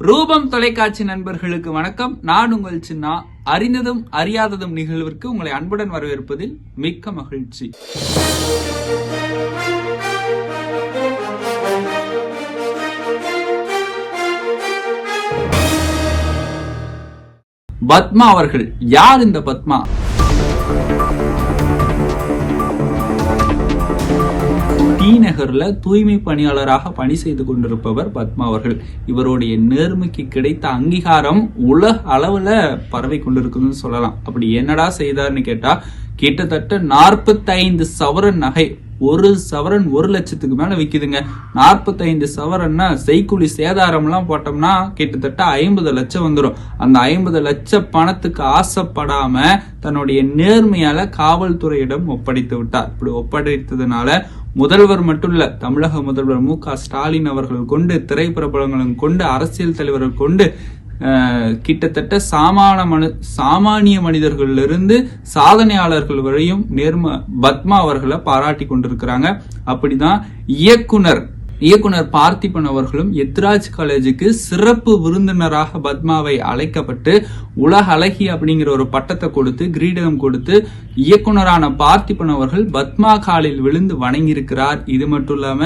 ரூபம் தொலைக்காட்சி நண்பர்களுக்கு வணக்கம். நான் உங்கள் சின்னா. அறிந்ததும் அறியாததும் நிகழ்விற்கு உங்களை அன்புடன் வரவேற்பதில் மிக்க மகிழ்ச்சி. பத்மா அவர்கள் யார் இந்த பத்மா? நகரில் தூய்மை பணியாளராக பணி செய்து கொண்டிருப்பவர் பத்மா அவர்கள். இவருடைய நேர்மைக்கு கிடைத்த அங்கீகாரம் உலக அளவுல பரவி கொண்டிருக்குதுன்னு சொல்லலாம். அப்படி என்னடா செய்தார்னு கேட்டா கிட்டத்தட்ட 45 சவரன் நகை ஒரு சவரன் ஒரு லட்சத்துக்கு மேல விக்குதுங்க. 45 சவரன்னா சேதாரம் சேதாரம்லாம் போட்டோம்னா கிட்டத்தட்ட ஐம்பது லட்சம் வந்துடும் அந்த ஐம்பது லட்ச பணத்துக்கு ஆசைப்படாம தன்னுடைய நேர்மையால காவல்துறையிடம் ஒப்படைத்து விட்டார். இப்படி ஒப்படைத்ததுனால முதல்வர் மட்டும் தமிழக முதல்வர் மு க ஸ்டாலின் அவர்கள் கொண்டு திரைப்பிரபலங்களும் கொண்டு அரசியல் தலைவர்கள் கொண்டு கிட்டத்தட்ட சாமான மனு சாமானிய மனிதர்களிலிருந்து சாதனையாளர்கள் வரையும் நேர்ம பத்மா அவர்களை பாராட்டி கொண்டிருக்கிறாங்க. அப்படிதான் இயக்குனர் இயக்குனர் பார்த்திபன் அவர்களும் எத்ராஜ் காலேஜுக்கு சிறப்பு விருந்தினராக பத்மாவை அழைக்கப்பட்டு உலக அழகி அப்படிங்கிற ஒரு பட்டத்தை கொடுத்து கிரீடம் கொடுத்து இயக்குனரான பார்த்திபன் அவர்கள் பத்மா காலில் விழுந்து வணங்கியிருக்கிறார். இது மட்டும் இல்லாம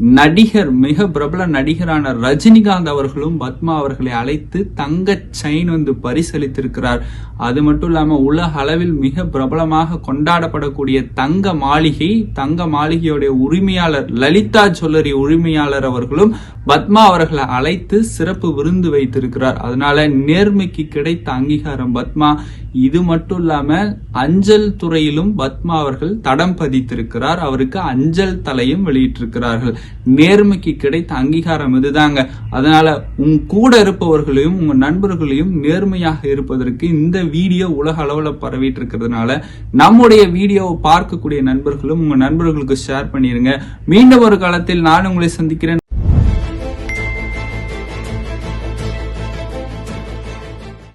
நடிகர் மிக பிரபல நடிகரான ரஜினிகாந்த் அவர்களும் பத்மா அவர்களை அழைத்து தங்க செயின் வந்து பரிசளித்திருக்கிறார். அது மட்டும் இல்லாம உலக அளவில் மிக பிரபலமாக கொண்டாடப்படக்கூடிய தங்க மாளிகை தங்க மாளிகையுடைய உரிமையாளர் லலிதா ஜுவல்லரி உரிமையாளர் அவர்களும் பத்மா அவர்களை அழைத்து சிறப்பு விருந்து வைத்திருக்கிறார். அதனால நேர்மைக்கு கிடைத்த அங்கீகாரம் பத்மா. இது மட்டும் இல்லாம அஞ்சல் துறையிலும் பத்மா அவர்கள் தடம் பதித்திருக்கிறார். அவருக்கு அஞ்சல் தலையும் வெளியிட்டிருக்கிறார்கள். நேர்மைக்கு கிடைத்த அங்கீகாரம் இதுதாங்க. அதனால உன் கூட இருப்பவர்களையும் உங்க நண்பர்களையும் நேர்மையாக இருப்பதற்கு இந்த வீடியோ உலக அளவில் பரவிட்டு இருக்கிறதுனால நம்முடைய வீடியோவை பார்க்கக்கூடிய நண்பர்களும் உங்க நண்பர்களுக்கு ஷேர் பண்ணிருங்க. மீண்டும் ஒரு காலத்தில் நான் உங்களை சந்திக்கிறேன்.